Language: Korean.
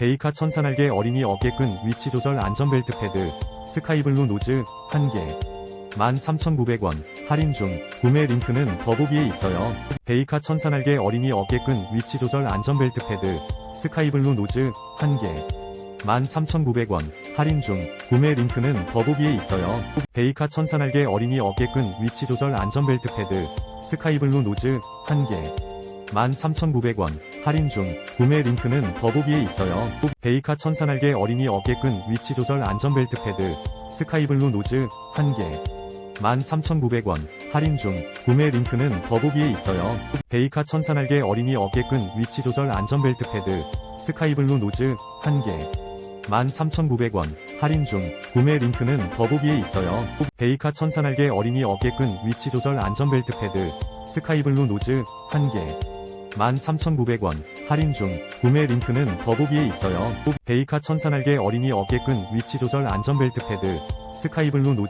베이카 천사날개 어린이 어깨끈 위치 조절 안전벨트 패드, 스카이블루 노즈, 1개. 13,900원, 할인 중, 구매 링크는 더보기에 있어요. 베이카 천사날개 어린이 어깨끈 위치 조절 안전벨트 패드, 스카이블루 노즈, 1개. 13,900원, 할인 중, 구매 링크는 더보기에 있어요. 베이카 천사날개 어린이 어깨끈 위치 조절 안전벨트 패드, 스카이블루 노즈, 1개. 13,900원, 할인 중, 구매 링크는 더보기에 있어요. 베이카 천사날개 어린이 어깨끈 위치 조절 안전벨트 패드, 스카이블루 노즈, 1개. 13,900원, 할인 중, 구매 링크는 더보기에 있어요. 베이카 천사날개 어린이 어깨끈 위치 조절 안전벨트 패드, 스카이블루 노즈, 1개. 13,900원, 할인 중, 구매 링크는 더보기에 있어요. 베이카 천사날개 어린이 어깨끈 위치 조절 안전벨트 패드, 스카이블루 노즈, 1개. 13,900원, 할인 중, 구매 링크는 더보기에 있어요. 베이카 천사날개 어린이 어깨끈 위치 조절 안전벨트 패드, 스카이블루 노즈,